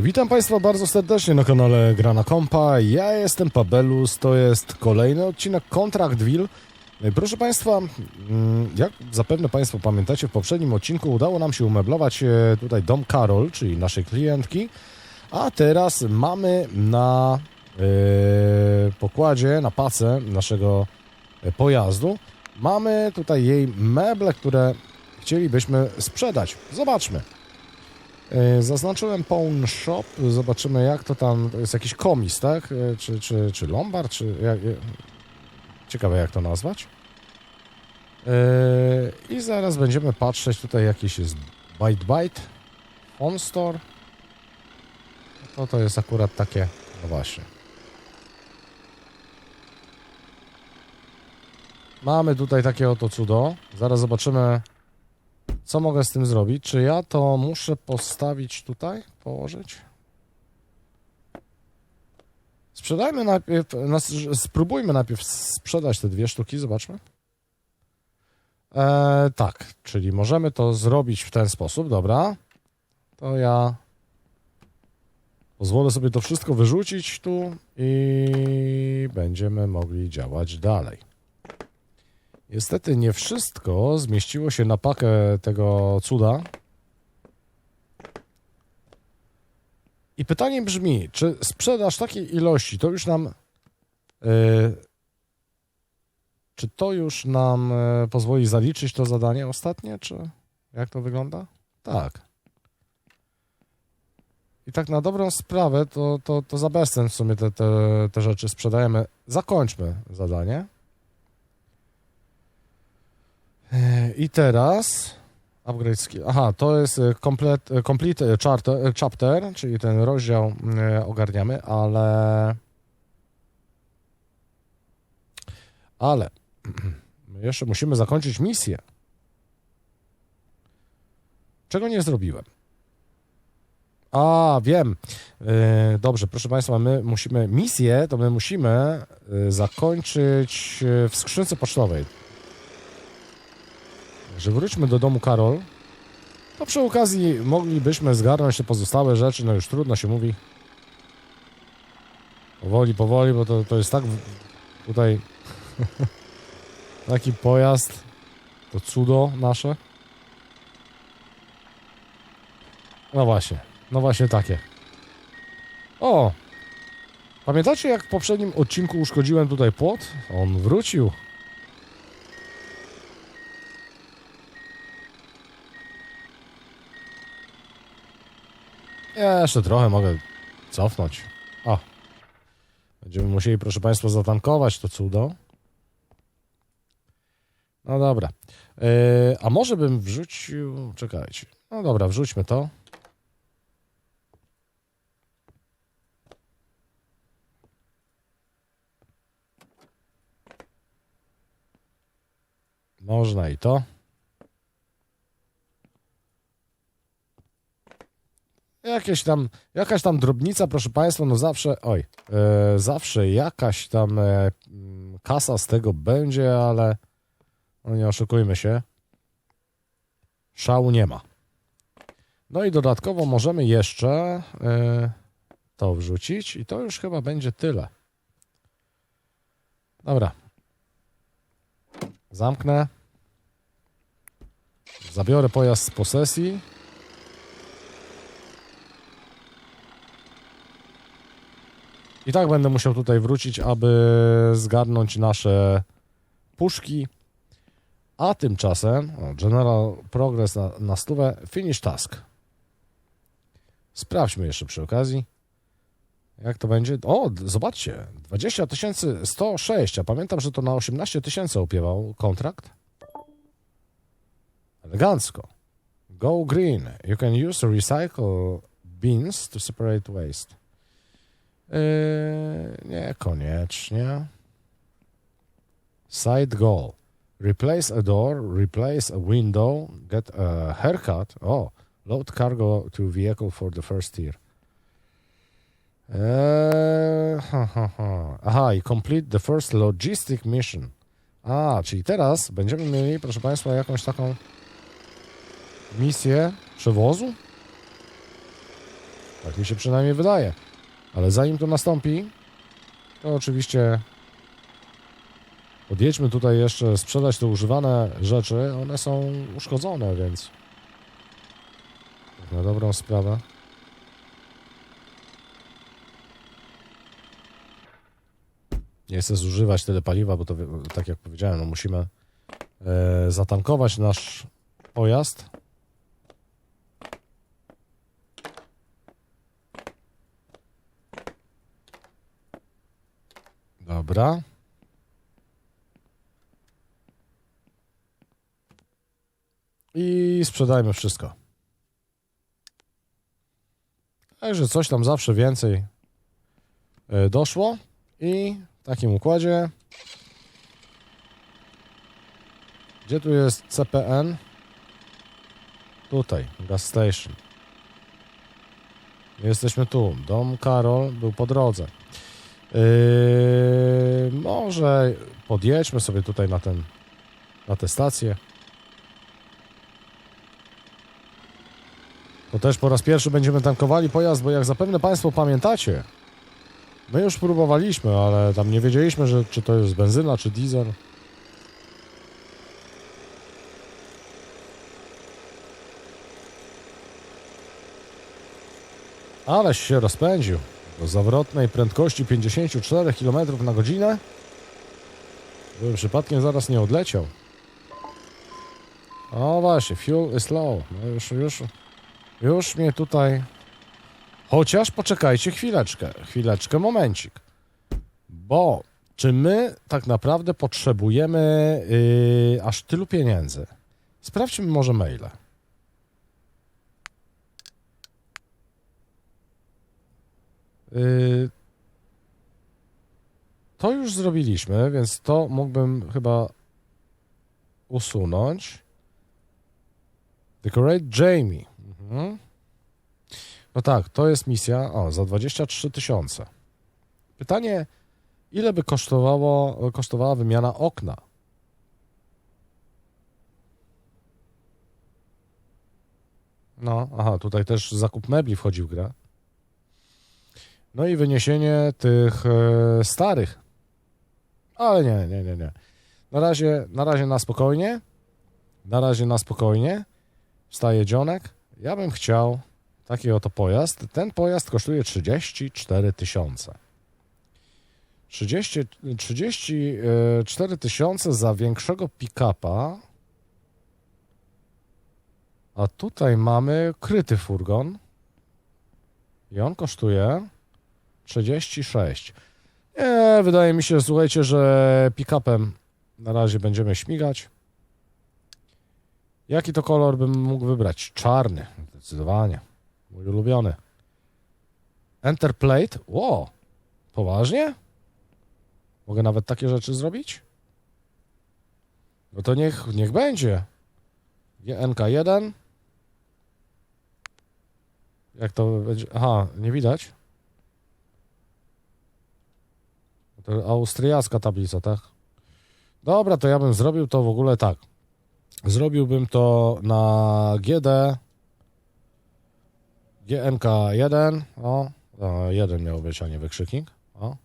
Witam Państwa bardzo serdecznie na kanale Grana Kompa. Ja jestem Pabelus, to jest kolejny odcinek Contractville. Proszę Państwa, mm, jak zapewne Państwo pamiętacie, w poprzednim odcinku udało nam się umeblować e, tutaj dom Karol, czyli naszej klientki, a teraz mamy na e, pokładzie, na pace naszego e, pojazdu, mamy tutaj jej meble, które chcielibyśmy sprzedać. Zobaczmy. E, Zaznaczyłem Pawn Shop, zobaczymy jak to tam, to jest jakiś komis, tak? E, Czy, czy, czy lombard, czy... Jak, ciekawe jak to nazwać. E, I zaraz będziemy patrzeć, tutaj jakiś jest Byte Byte, On Store. To to jest akurat takie, no właśnie. Mamy tutaj takie oto cudo. Zaraz zobaczymy, co mogę z tym zrobić? Czy ja to muszę postawić tutaj? Położyć? Sprzedajmy najpierw, spróbujmy najpierw sprzedać te dwie sztuki, zobaczmy. E, tak, czyli możemy to zrobić w ten sposób, dobra. To ja pozwolę sobie to wszystko wyrzucić tu i będziemy mogli działać dalej. Niestety nie wszystko zmieściło się na pakę tego cuda. I pytanie brzmi, czy sprzedaż takiej ilości to już nam. Yy, czy to już nam yy, pozwoli zaliczyć to zadanie ostatnie, czy jak to wygląda? Tak. I tak na dobrą sprawę, to, to, to za bezcen w sumie te, te, te rzeczy sprzedajemy. Zakończmy zadanie. I teraz upgrade skill. Aha, to jest e, komplet, e, complete e, charter, chapter, czyli ten rozdział ogarniamy, ale ale jeszcze musimy zakończyć misję. Czego nie zrobiłem? A, wiem. Dobrze, proszę Państwa, my musimy misję, to my musimy zakończyć w skrzynce pocztowej. Że wróćmy do domu Karol. To przy okazji moglibyśmy zgarnąć te pozostałe rzeczy, no już trudno się mówi. Powoli, powoli, bo to, to jest tak tutaj taki pojazd, to cudo nasze. No właśnie, no właśnie takie. O! Pamiętacie jak w poprzednim odcinku uszkodziłem tutaj płot? On wrócił. Ja jeszcze trochę mogę cofnąć. O. Będziemy musieli, proszę Państwa, zatankować to cudo. No dobra. Yy, a może bym wrzucił. Czekajcie. No dobra, wrzućmy to. Można i to. Jakieś tam, jakaś tam drobnica, proszę Państwa, no zawsze, oj, e, zawsze jakaś tam e, mm, kasa z tego będzie, ale no nie oszukujmy się, szału nie ma. No i dodatkowo możemy jeszcze e, to wrzucić i to już chyba będzie tyle. Dobra. Zamknę. Zabiorę pojazd z posesji. I tak będę musiał tutaj wrócić, aby zgarnąć nasze puszki. A tymczasem, General Progress na, na stówę, Finish Task. Sprawdźmy jeszcze przy okazji. Jak to będzie? O, zobaczcie, 20 106, a pamiętam, że to na 18 tysięcy opiewał kontrakt. Elegancko. Go green. You can use recycle bins to separate waste. Yy, niekoniecznie. Side goal. Replace a door, replace a window, get a haircut. Oh, load cargo to vehicle for the first year. Eee, ha, ha, ha. Aha, i complete the first logistic mission. A, czyli teraz będziemy mieli, proszę Państwa, jakąś taką misję przewozu? Tak mi się przynajmniej wydaje. Ale zanim to nastąpi, to oczywiście podjedźmy tutaj jeszcze sprzedać te używane rzeczy. One są uszkodzone, więc na dobrą sprawę. Nie chcę zużywać tyle paliwa, bo to tak jak powiedziałem, no musimy e, zatankować nasz pojazd. Dobra. I sprzedajmy wszystko. Także coś tam zawsze więcej e, doszło. I w takim układzie. Gdzie tu jest CPN? Tutaj, gas station. Jesteśmy tu. Dom Karol był po drodze. Yy, może podjedźmy sobie tutaj na ten na tę stację. To też po raz pierwszy będziemy tankowali pojazd, bo jak zapewne Państwo pamiętacie, my już próbowaliśmy, ale tam nie wiedzieliśmy, że, czy to jest benzyna, czy diesel. Aleś się rozpędził do zawrotnej prędkości 54 km na godzinę. Byłem przypadkiem zaraz nie odleciał. O właśnie, fuel is low. No już, już, już mnie tutaj... Chociaż poczekajcie chwileczkę, chwileczkę, momencik. Bo czy my tak naprawdę potrzebujemy yy, aż tylu pieniędzy? Sprawdźmy może maile. To już zrobiliśmy, więc to mógłbym chyba usunąć. Decorate Jamie. Mhm. No tak, to jest misja. O, za 23 tysiące. Pytanie, ile by kosztowało, kosztowała wymiana okna? No, aha, tutaj też zakup mebli wchodzi w grę. No i wyniesienie tych e, starych. Ale nie, nie, nie, nie. Na razie, na razie na spokojnie. Na razie na spokojnie. Wstaje dzionek. Ja bym chciał taki oto pojazd. Ten pojazd kosztuje 34 tysiące. 30, 34 tysiące za większego pick-upa. A tutaj mamy kryty furgon. I on kosztuje 36. Nie, wydaje mi się, słuchajcie, że pick-upem na razie będziemy śmigać. Jaki to kolor bym mógł wybrać? Czarny, zdecydowanie. Mój ulubiony. Enter plate? Ło, poważnie? Mogę nawet takie rzeczy zrobić? No to niech, niech będzie. GNK1. Jak to będzie? Aha, nie widać. To austriacka tablica, tak? Dobra, to ja bym zrobił to w ogóle tak. Zrobiłbym to na GD GNK1. O, o jeden miał być, a nie wykrzyknik. O.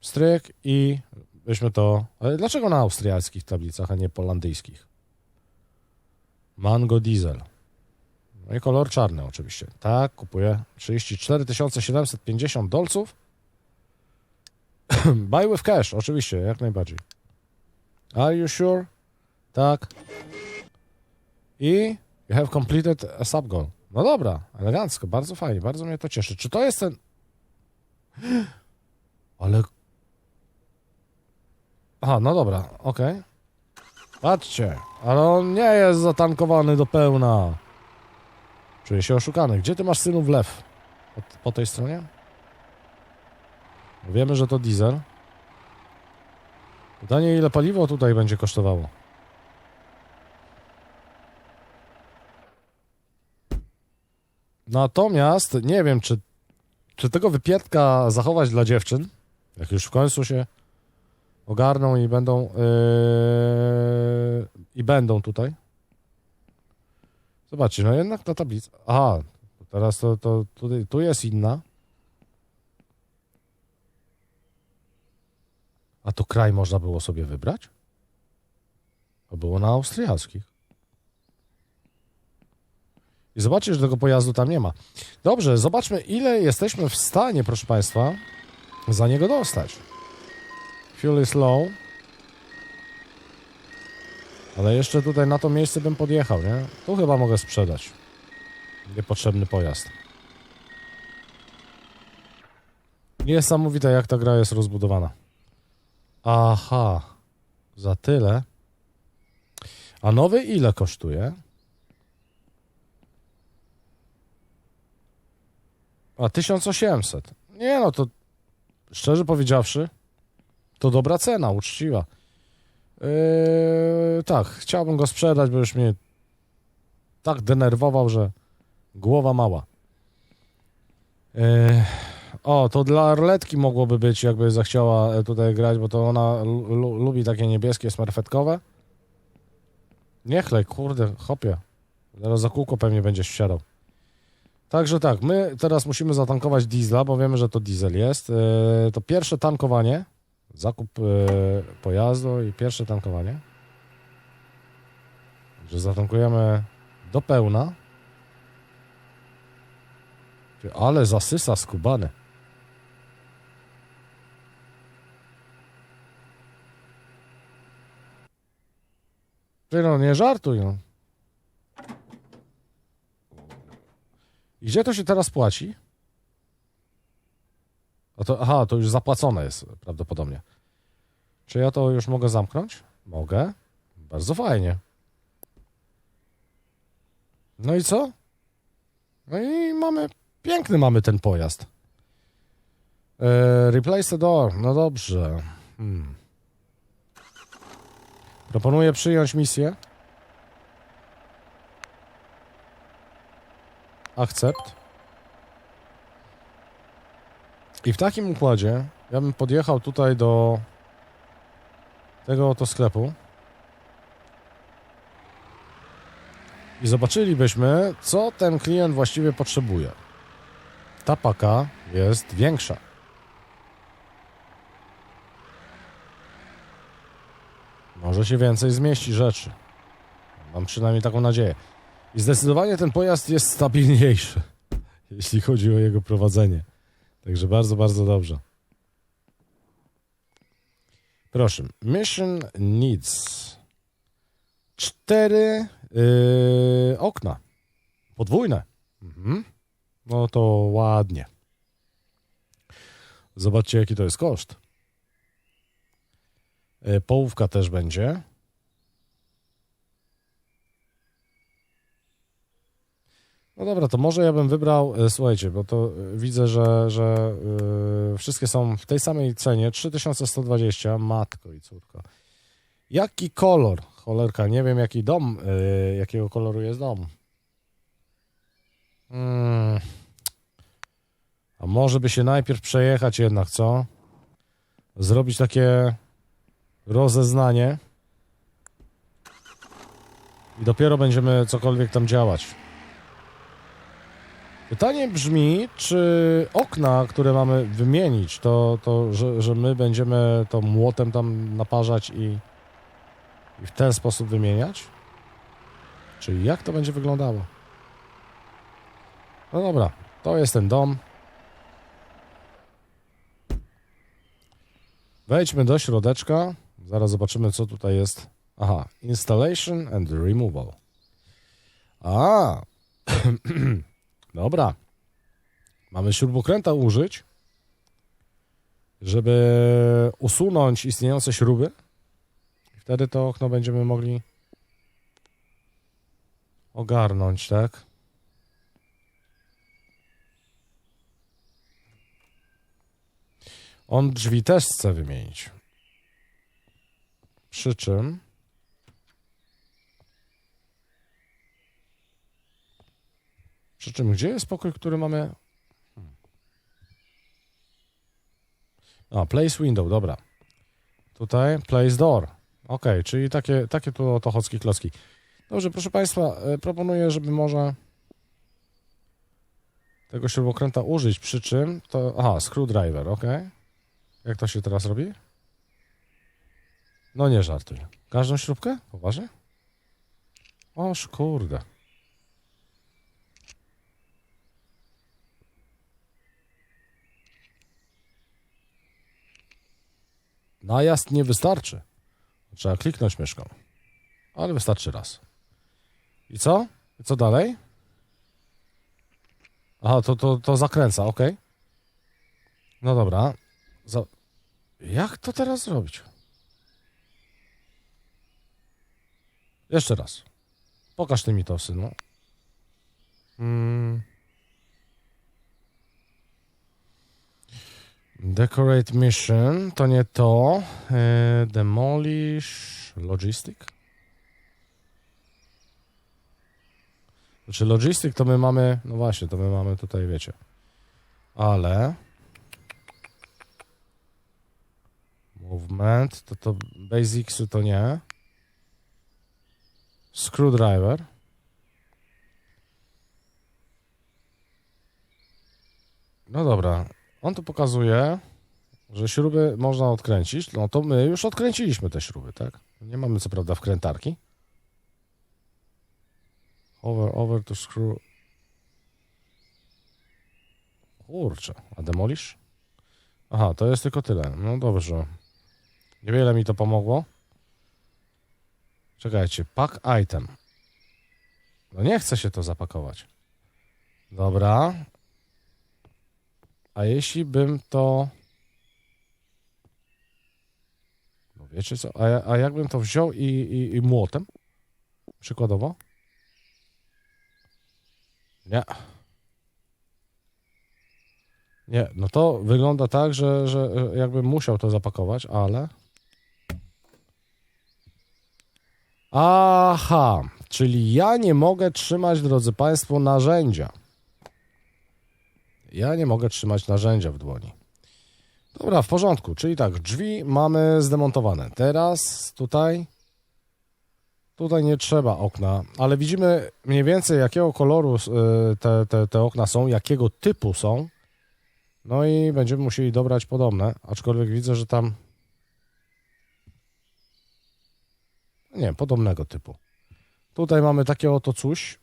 Stryk i byśmy to. Dlaczego na austriackich tablicach, a nie polandyjskich? Mango Diesel. No i kolor czarny oczywiście. Tak, kupuję 34 750 dolców. Buy with cash, oczywiście, jak najbardziej. Are you sure? Tak. I you have completed a sub goal. No dobra, elegancko, bardzo fajnie, bardzo mnie to cieszy. Czy to jest ten... Ale... Aha, no dobra, okej. Patrzcie, ale on nie jest zatankowany do pełna. Czuję się oszukany. Gdzie ty masz synu wlew? Po, po tej stronie? Wiemy, że to diesel. Pytanie, ile paliwo tutaj będzie kosztowało? Natomiast nie wiem, czy, czy tego wypietka zachować dla dziewczyn, jak już w końcu się ogarną i będą yy, i będą tutaj. Zobaczcie, no jednak ta tablica. Aha, Teraz to, to tutaj, tu jest inna. A to kraj można było sobie wybrać? To było na austriackich. I zobaczcie, że tego pojazdu tam nie ma. Dobrze, zobaczmy, ile jesteśmy w stanie, proszę Państwa, za niego dostać. Fuel is low. Ale jeszcze tutaj na to miejsce bym podjechał, nie? Tu chyba mogę sprzedać. Niepotrzebny pojazd. Niesamowite, jak ta gra jest rozbudowana. Aha. Za tyle. A nowy ile kosztuje? A 1800. Nie no, to szczerze powiedziawszy, to dobra cena, uczciwa. Yy, tak, chciałbym go sprzedać, bo już mnie tak denerwował, że głowa mała. Yy, o, to dla Arletki mogłoby być, jakby zachciała e, tutaj grać, bo to ona lu- lu- lubi takie niebieskie, smarfetkowe. Nie chlej, kurde, hopie. Zaraz za kółko pewnie będziesz wsiadał. Także tak, my teraz musimy zatankować diesla, bo wiemy, że to diesel jest. Yy, to pierwsze tankowanie, zakup yy, pojazdu i pierwsze tankowanie. Że zatankujemy do pełna. Ale zasysa skubany. Ty no, nie żartuj no. I gdzie to się teraz płaci? A to, aha, to już zapłacone jest prawdopodobnie. Czy ja to już mogę zamknąć? Mogę. Bardzo fajnie. No i co? No i mamy, piękny mamy ten pojazd. E, replace the door. No dobrze. Hmm. Proponuję przyjąć misję. Akcept. I w takim układzie ja bym podjechał tutaj do tego oto sklepu i zobaczylibyśmy, co ten klient właściwie potrzebuje. Ta paka jest większa. Może się więcej zmieści rzeczy. Mam przynajmniej taką nadzieję. I zdecydowanie ten pojazd jest stabilniejszy, jeśli chodzi o jego prowadzenie. Także bardzo, bardzo dobrze. Proszę. Mission needs cztery yy, okna. Podwójne. Mhm. No to ładnie. Zobaczcie, jaki to jest koszt. Yy, połówka też będzie. No dobra, to może ja bym wybrał, e, słuchajcie, bo to e, widzę, że, że e, wszystkie są w tej samej cenie, 3120, matko i córko. Jaki kolor? Cholerka, nie wiem jaki dom, e, jakiego koloru jest dom. Hmm. A może by się najpierw przejechać jednak, co? Zrobić takie rozeznanie i dopiero będziemy cokolwiek tam działać. Pytanie brzmi, czy okna, które mamy wymienić, to, to że, że my będziemy to młotem tam naparzać i, i w ten sposób wymieniać? Czyli jak to będzie wyglądało? No dobra, to jest ten dom. Wejdźmy do środeczka. Zaraz zobaczymy, co tutaj jest. Aha, installation and removal. A, Dobra. Mamy śrubokręta użyć, żeby usunąć istniejące śruby. Wtedy to okno będziemy mogli ogarnąć, tak? On drzwi też chce wymienić. Przy czym Przy czym, gdzie jest pokój, który mamy? A, place window, dobra. Tutaj place door. Ok, czyli takie, takie tu oto chocki klocki. Dobrze, proszę Państwa, e, proponuję, żeby może tego śrubokręta użyć, przy czym to... Aha, screwdriver, ok. Jak to się teraz robi? No nie żartuj. Każdą śrubkę? Poważnie? Oż kurde. Najazd nie wystarczy. Trzeba kliknąć myszką. Ale wystarczy raz. I co? I co dalej? Aha, to, to, to zakręca, ok. No dobra. Za... Jak to teraz zrobić? Jeszcze raz. Pokaż ty mi to, synu. Mm. Decorate mission, to nie to. E, demolish logistic. Znaczy logistic to my mamy, no właśnie, to my mamy tutaj, wiecie. Ale movement, to to basicsy to nie. Screwdriver. No dobra, on tu pokazuje, że śruby można odkręcić. No to my już odkręciliśmy te śruby, tak? Nie mamy co prawda wkrętarki. Over, over to screw. Kurczę, a demolish? Aha, to jest tylko tyle. No dobrze. Niewiele mi to pomogło. Czekajcie, pack item. No nie chce się to zapakować. Dobra. A jeśli bym to... No wiecie co, a, a jakbym to wziął i, i, i młotem? Przykładowo? Nie. Nie, no to wygląda tak, że, że jakbym musiał to zapakować, ale... Aha, czyli ja nie mogę trzymać, drodzy Państwo, narzędzia. Ja nie mogę trzymać narzędzia w dłoni. Dobra, w porządku, czyli tak, drzwi mamy zdemontowane. Teraz tutaj, tutaj nie trzeba okna, ale widzimy mniej więcej jakiego koloru y, te, te, te okna są, jakiego typu są. No i będziemy musieli dobrać podobne, aczkolwiek widzę, że tam nie, podobnego typu. Tutaj mamy takie oto coś.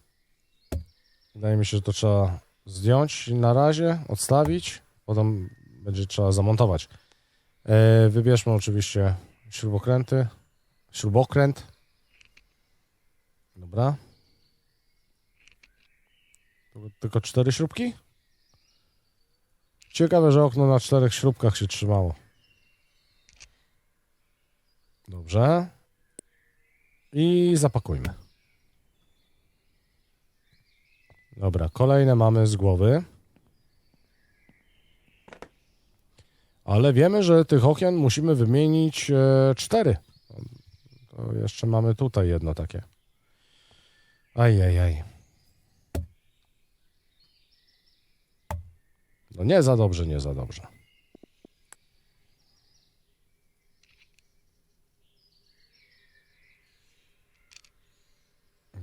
Wydaje mi się, że to trzeba zdjąć na razie, odstawić. Potem będzie trzeba zamontować. E, wybierzmy oczywiście śrubokręty. Śrubokręt. Dobra. Tylko cztery śrubki? Ciekawe, że okno na czterech śrubkach się trzymało. Dobrze. I zapakujmy. Dobra, kolejne mamy z głowy. Ale wiemy, że tych okien musimy wymienić e, cztery. To jeszcze mamy tutaj jedno takie. Ajajaj. No nie za dobrze, nie za dobrze.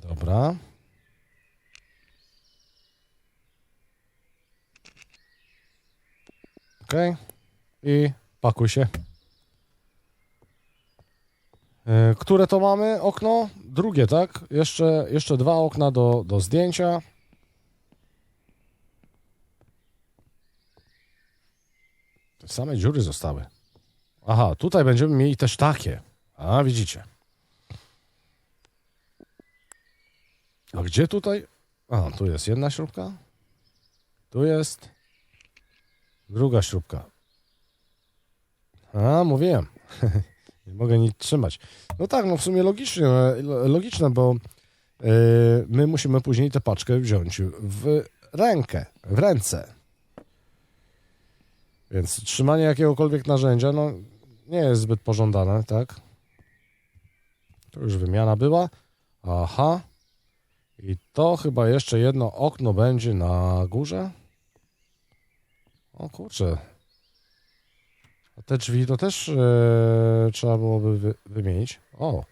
Dobra. Okej. I pakuj się. E, Które to mamy okno? Drugie, tak? Jeszcze, jeszcze dwa okna do, do zdjęcia. Te same dziury zostały. Aha, tutaj będziemy mieli też takie. A, widzicie. A gdzie tutaj? A, tu jest jedna śrubka. Tu jest druga śrubka. A, mówiłem. Nie mogę nic trzymać. No tak, no w sumie logicznie, logiczne, bo yy, my musimy później tę paczkę wziąć w rękę, w ręce. Więc trzymanie jakiegokolwiek narzędzia, no nie jest zbyt pożądane, tak? To już wymiana była. Aha. I to chyba jeszcze jedno okno będzie na górze. O kurczę. A te drzwi to też e, trzeba byłoby wy, wymienić. O.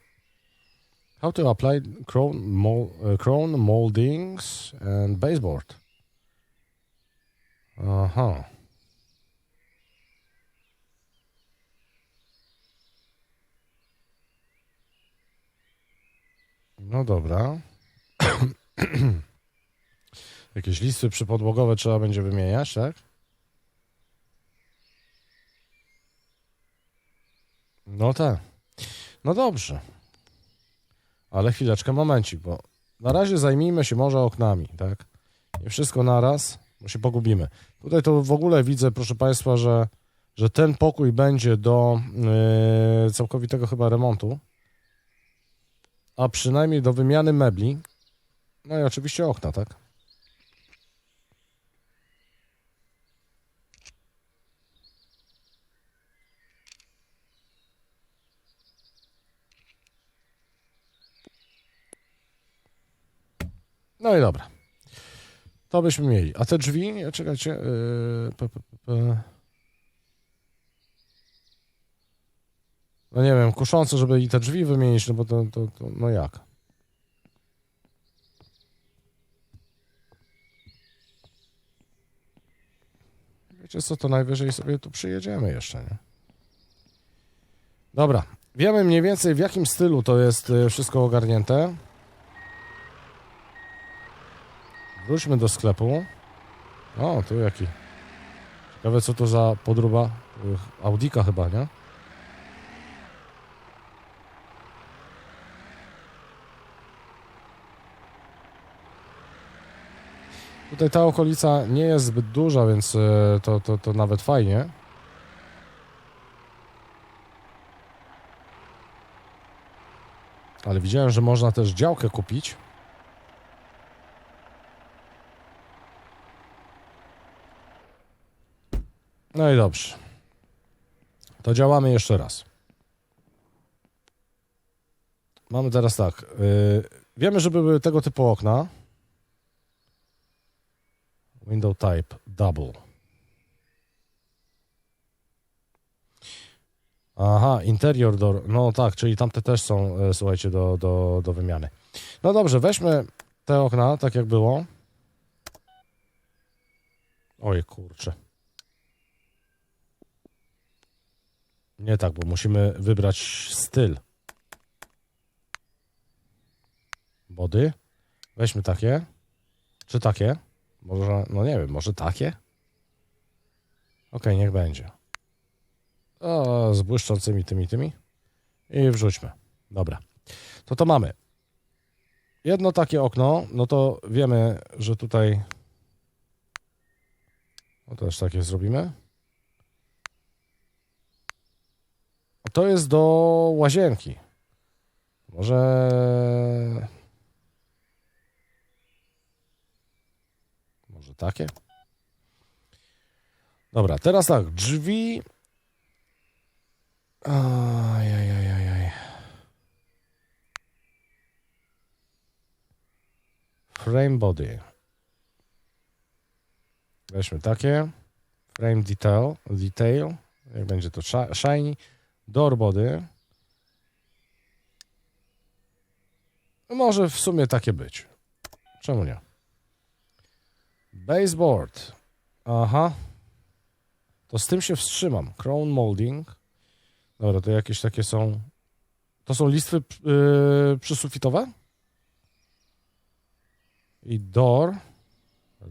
How to apply crown, mol, e, crown moldings and baseboard. Aha. No dobra. Jakieś listy przypodłogowe trzeba będzie wymieniać, tak? No tak. No dobrze. Ale chwileczkę, momencik, bo na razie zajmijmy się może oknami, tak? Nie wszystko naraz, bo się pogubimy. Tutaj to w ogóle widzę, proszę Państwa, że, że ten pokój będzie do yy, całkowitego chyba remontu, a przynajmniej do wymiany mebli. No i oczywiście okna, tak? No i dobra. To byśmy mieli. A te drzwi, czekajcie. Yy. No nie wiem, kuszące, żeby i te drzwi wymienić, no bo to, to, to no jak? Wiecie co, to najwyżej sobie tu przyjedziemy jeszcze, nie? Dobra, wiemy mniej więcej w jakim stylu to jest y, wszystko ogarnięte. Wróćmy do sklepu. O, tu jaki. Ciekawe co to za podróba. Y, Audika chyba, nie? Tutaj ta okolica nie jest zbyt duża, więc y, to, to, to nawet fajnie. Ale widziałem, że można też działkę kupić. No i dobrze. To działamy jeszcze raz. Mamy teraz tak. Yy, wiemy, że były tego typu okna. Window type double. Aha, interior door. No tak, czyli tamte też są, e, słuchajcie, do, do, do wymiany. No dobrze, weźmy te okna, tak jak było. Oj, kurczę. Nie tak, bo musimy wybrać styl. Body. Weźmy takie. Czy takie? Może, no nie wiem, może takie? Okej, niech będzie. O, z błyszczącymi tymi, tymi. I wrzućmy. Dobra. To to mamy. Jedno takie okno, no to wiemy, że tutaj no też takie zrobimy. To jest do łazienki. Może. Może takie? Dobra, teraz tak. Drzwi. Ajajajajaj. Frame body. Weźmy takie. Frame detail. Detail. Jak będzie to shi- shiny. Door body. No Może w sumie takie być. Czemu nie? Baseboard. Aha. To z tym się wstrzymam. Crown molding. Dobra, to jakieś takie są. To są listwy yy, przysufitowe? I door.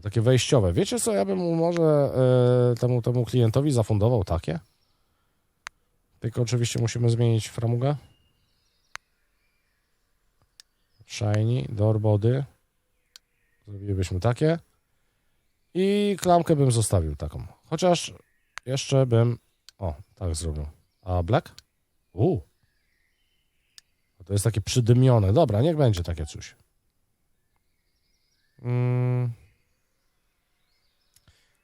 Takie wejściowe. Wiecie co, ja bym mu może yy, temu, temu klientowi zafundował takie? Tylko oczywiście musimy zmienić framugę. Shiny, door body. Zrobilibyśmy takie. I klamkę bym zostawił taką. Chociaż jeszcze bym... O, tak zrobił. A black? U. To jest takie przydymione. Dobra, niech będzie takie coś. Mm.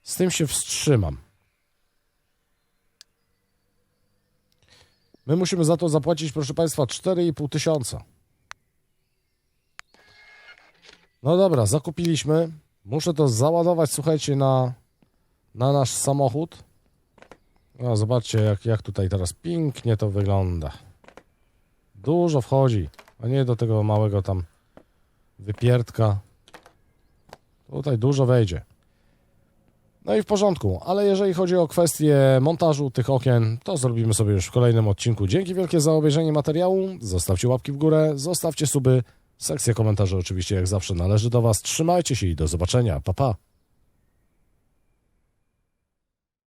Z tym się wstrzymam. My musimy za to zapłacić, proszę Państwa, 4,5 tysiąca. No dobra, zakupiliśmy. Muszę to załadować, słuchajcie, na, na nasz samochód. No, zobaczcie, jak, jak tutaj teraz pięknie to wygląda. Dużo wchodzi, a nie do tego małego tam wypierdka. Tutaj dużo wejdzie. No i w porządku, ale jeżeli chodzi o kwestię montażu tych okien, to zrobimy sobie już w kolejnym odcinku. Dzięki wielkie za obejrzenie materiału. Zostawcie łapki w górę, zostawcie suby. Sekcja komentarzy oczywiście jak zawsze należy do Was. Trzymajcie się i do zobaczenia. Pa, pa.